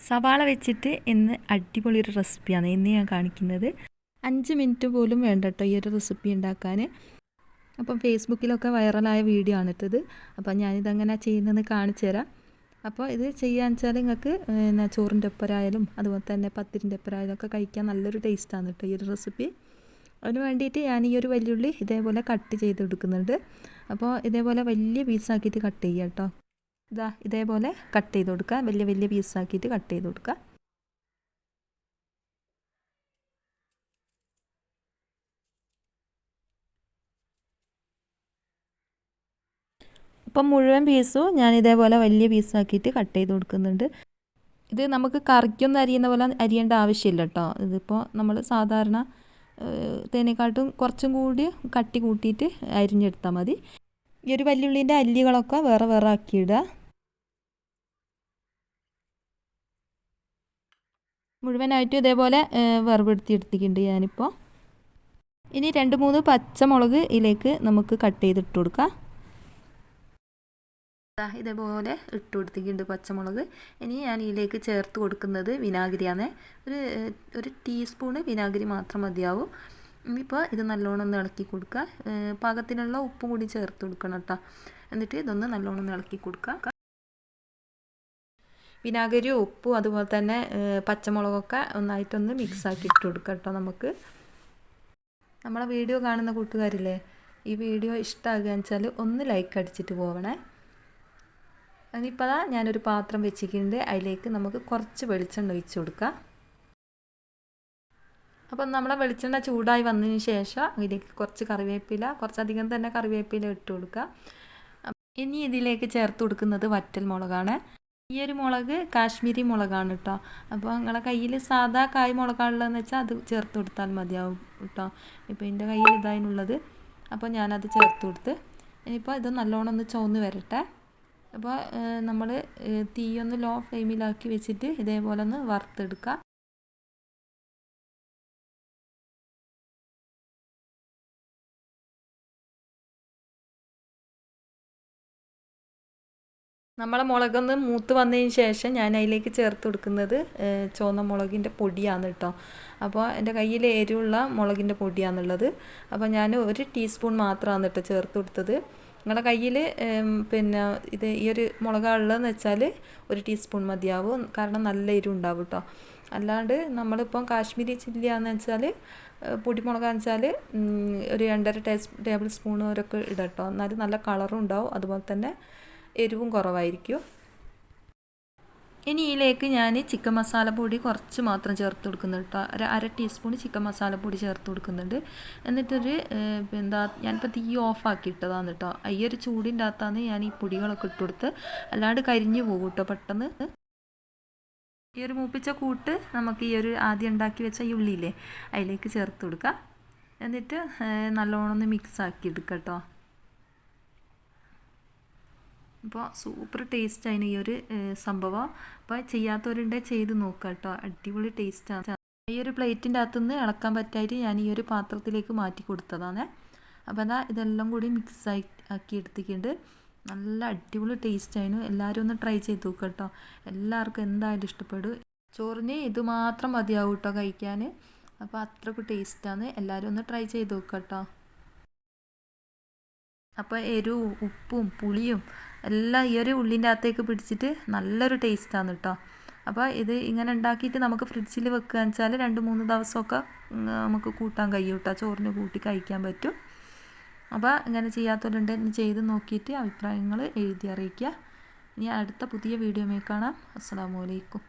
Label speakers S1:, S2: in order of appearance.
S1: സവാള വെച്ചിട്ട് ഇന്ന് അടിപൊളി ഒരു റെസിപ്പിയാണ് ഇന്ന് ഞാൻ കാണിക്കുന്നത്. അഞ്ച് മിനിറ്റ് പോലും വേണ്ട കേട്ടോ ഈ ഒരു റെസിപ്പി ഉണ്ടാക്കാൻ അപ്പം ഫേസ്ബുക്കിലൊക്കെ വൈറലായ വീഡിയോ ആണ് ഇട്ടത് അപ്പം ഞാനിതങ്ങനെ ചെയ്യുന്നത് കാണിച്ചു തരാം. അപ്പോൾ ഇത് ചെയ്യാന്ന് വെച്ചാൽ നിങ്ങൾക്ക് പിന്നെ ചോറിന്റെ ഒപ്പരായാലും അതുപോലെ തന്നെ പത്തിരിന്റെ ഒപ്പരായാലും ഒക്കെ കഴിക്കാൻ നല്ലൊരു ടേസ്റ്റാണ് കേട്ടോ ഈ ഒരു റെസിപ്പി അതിന് വേണ്ടിയിട്ട് ഞാൻ ഈ ഒരു വലിയുള്ളി ഇതേപോലെ കട്ട് ചെയ്തെടുക്കുന്നുണ്ട് അപ്പോൾ ഇതേപോലെ വലിയ പീസാക്കിയിട്ട് കട്ട് ചെയ്യാം കേട്ടോ ഇതാ ഇതേപോലെ കട്ട് ചെയ്ത് കൊടുക്കുക. വലിയ വലിയ പീസാക്കിയിട്ട് കട്ട് ചെയ്ത് കൊടുക്കുക. അപ്പം മുഴുവൻ പീസും ഞാൻ ഇതേപോലെ വലിയ പീസാക്കിയിട്ട് കട്ട് ചെയ്ത് കൊടുക്കുന്നുണ്ട്. ഇത് നമുക്ക് കറിക്കൊന്നും അരിയുന്ന പോലെ അരിയേണ്ട ആവശ്യമില്ല കേട്ടോ ഇതിപ്പോൾ നമ്മൾ സാധാരണ തേനേക്കാട്ടും കുറച്ചും കൂടി കട്ടി കൂട്ടിയിട്ട് അരിഞ്ഞെടുത്താൽ മതി. ഈ ഒരു വല്യുള്ളിന്റെ അല്ലികളൊക്കെ വേറെ വേറെ ആക്കിയിടുക മുഴുവനായിട്ടും ഇതേപോലെ വറവെടുത്തി എടുത്തിട്ടുണ്ട് ഞാനിപ്പോൾ ഇനി രണ്ട് മൂന്ന് പച്ചമുളക് ഇതിലേക്ക് നമുക്ക് കട്ട് ചെയ്തിട്ട് കൊടുക്കാം. ഇതേപോലെ ഇട്ട് കൊടുത്തിട്ടുണ്ട് പച്ചമുളക്. ഇനി ഞാൻ ഇതിലേക്ക് ചേർത്ത് കൊടുക്കുന്നത് വിനാഗിരിയാണ്. ഒരു ഒരു ടീസ്പൂണ് വിനാഗിരി മാത്രം മതിയാവും. ഇനിയിപ്പോൾ ഇത് നല്ലോണം ഒന്ന് ഇളക്കി കൊടുക്കുക പാകത്തിനുള്ള ഉപ്പും കൂടി ചേർത്ത് കൊടുക്കണം കേട്ടോ. എന്നിട്ട് ഇതൊന്ന് നല്ലോണം ഒന്ന് ഇളക്കി കൊടുക്കുക വിനാഗിരി ഉപ്പും അതുപോലെ തന്നെ പച്ചമുളകൊക്കെ ഒന്നായിട്ടൊന്ന് മിക്സ് ആക്കി ഇട്ട് കൊടുക്കുക കേട്ടോ നമുക്ക്. നമ്മളെ വീഡിയോ കാണുന്ന കൂട്ടുകാരില്ലേ ഈ വീഡിയോ ഇഷ്ടമാകുകയെന്ന് വെച്ചാൽ ഒന്ന് ലൈക്ക് അടിച്ചിട്ട് പോവണേ. ഇനിയിപ്പോൾ അതാ ഞാനൊരു പാത്രം വെച്ചിട്ടുണ്ട് അതിലേക്ക് നമുക്ക് കുറച്ച് വെളിച്ചെണ്ണ ഒഴിച്ചു കൊടുക്കാം. അപ്പം നമ്മളെ വെളിച്ചെണ്ണ ചൂടായി വന്നതിന് ശേഷം ഇതിലേക്ക് കുറച്ച് കറിവേപ്പില കുറച്ചധികം തന്നെ കറിവേപ്പില ഇട്ട് കൊടുക്കുക ഇനി ഇതിലേക്ക് ചേർത്ത് കൊടുക്കുന്നത് വറ്റൽ മുളകാണ് ഈ ഒരു മുളക് കാശ്മീരി മുളകാണ് കേട്ടോ അപ്പോൾ നിങ്ങളെ കയ്യിൽ സാധാ കായ് മുളകാണുള്ളതെന്ന് വെച്ചാൽ അത് ചേർത്ത് കൊടുത്താൽ മതിയാവും കേട്ടോ ഇപ്പോൾ എന്റെ കയ്യിൽ ഇതായിനുള്ളത് അപ്പോൾ ഞാനത് ചേർത്ത് കൊടുത്ത് ഇനിയിപ്പോൾ ഇത് നല്ലോണം ഒന്ന് ചുവന്ന് വരട്ടെ. അപ്പോൾ നമ്മൾ തീയൊന്ന് ലോ ഫ്ലെയിമിലാക്കി വെച്ചിട്ട് ഇതേപോലെ ഒന്ന് വറുത്തെടുക്കുക നമ്മളെ മുളകൊന്ന് മൂത്ത് വന്നതിന് ശേഷം ഞാൻ അതിലേക്ക് ചേർത്ത് കൊടുക്കുന്നത് ചുവന്ന മുളകിന്റെ പൊടിയാണ് കേട്ടോ. അപ്പോൾ എന്റെ കയ്യിൽ എരിവുള്ള മുളകിന്റെ പൊടിയാണുള്ളത്. അപ്പോൾ ഞാൻ ഒരു ടീസ്പൂൺ മാത്രമാണ് കേട്ടോ ചേർത്ത് കൊടുത്തത്. നിങ്ങളുടെ കയ്യിൽ പിന്നെ ഇത് ഈ ഒരു മുളകുള്ളതെന്ന് വെച്ചാൽ ഒരു ടീസ്പൂൺ മതിയാവും. കാരണം നല്ല എരിവ് ഉണ്ടാവും കേട്ടോ. അല്ലാണ്ട് നമ്മളിപ്പം കാശ്മീരി ചില്ലിയാന്ന് വെച്ചാൽ പൊടിമുളകാന്ന് വെച്ചാൽ ഒരു രണ്ടര ടേബിൾ സ്പൂൺ വരെയൊക്കെ ഇടാം ഇടട്ടോ എന്നാലും നല്ല കളറും ഉണ്ടാവും. അതുപോലെ തന്നെ എരിവും കുറവായിരിക്കും. ഇനി ഇതിലേക്ക് ഞാൻ ചിക്കൻ മസാലപ്പൊടി കുറച്ച് മാത്രം ചേർത്ത് കൊടുക്കുന്നുണ്ട് കേട്ടോ ഒരു അര ടീസ്പൂൺ ചിക്കൻ മസാലപ്പൊടി ചേർത്ത് കൊടുക്കുന്നുണ്ട്. എന്നിട്ടൊരു എന്താ ഞാനിപ്പോൾ തീ ഓഫാക്കി ഇട്ടതാണ് കേട്ടോ ഈ ഒരു ചൂടിന്റെ അകത്താണ് ഞാൻ ഈ പൊടികളൊക്കെ ഇട്ട് കൊടുത്ത് അല്ലാണ്ട് കരിഞ്ഞു പോകും കേട്ടോ പെട്ടെന്ന്. ഈ ഒരു മൂപ്പിച്ച കൂട്ട് നമുക്ക് ഈ ഒരു ആദ്യം ഉണ്ടാക്കി വെച്ച ഈ ഉള്ളിയില്ലേ അതിലേക്ക് ചേർത്ത് കൊടുക്കുക എന്നിട്ട് നല്ലോണം ഒന്ന് മിക്സ് ആക്കി എടുക്കാം കേട്ടോ അപ്പോൾ സൂപ്പർ ടേസ്റ്റ് അതിന് ഈ ഒരു സംഭവം. അപ്പോൾ ചെയ്യാത്തവരുണ്ടെ ചെയ്ത് നോക്കുക കേട്ടോ അടിപൊളി ടേസ്റ്റാണ് ഈ ഒരു പ്ലേറ്റിന്റെ അകത്തുനിന്ന് ഇളക്കാൻ പറ്റായിട്ട് ഞാൻ ഈ ഒരു പാത്രത്തിലേക്ക് മാറ്റി കൊടുത്തതാണ്. അപ്പോൾ അതാ ഇതെല്ലാം കൂടി മിക്സ് ആയി ആക്കി എടുത്തിട്ടുണ്ട്. നല്ല അടിപൊളി ടേസ്റ്റ് ആയിരുന്നു. എല്ലാവരും ഒന്ന് ട്രൈ ചെയ്ത് നോക്കുക കേട്ടോ എല്ലാവർക്കും എന്തായാലും ഇഷ്ടപ്പെടും. ചോറിന് ഇത് മാത്രം മതിയാവും കേട്ടോ കഴിക്കാൻ അപ്പോൾ അത്രയ്ക്ക് ടേസ്റ്റാണ് എല്ലാവരും ഒന്ന് ട്രൈ ചെയ്ത് നോക്കുക കേട്ടോ അപ്പോൾ എരിവും ഉപ്പും പുളിയും എല്ലാം ഈ ഒരു ഉള്ളിന്റെ അകത്തേക്ക് പിടിച്ചിട്ട് നല്ലൊരു ടേസ്റ്റാണ് കേട്ടോ അപ്പോൾ ഇത് ഇങ്ങനെ ഉണ്ടാക്കിയിട്ട് നമുക്ക് ഫ്രിഡ്ജിൽ വെക്കുക വെച്ചാൽ രണ്ട് മൂന്ന് ദിവസമൊക്കെ നമുക്ക് കൂട്ടാൻ കഴിയും കേട്ടോ ചോറിന് കൂട്ടി കഴിക്കാൻ പറ്റും. അപ്പോൾ ഇങ്ങനെ ചെയ്യാത്തവരുണ്ട് ചെയ്ത് നോക്കിയിട്ട് അഭിപ്രായങ്ങൾ എഴുതി അറിയിക്കുക. ഇനി അടുത്ത പുതിയ വീഡിയോ കാണാം. അസ്സാം വലൈക്കും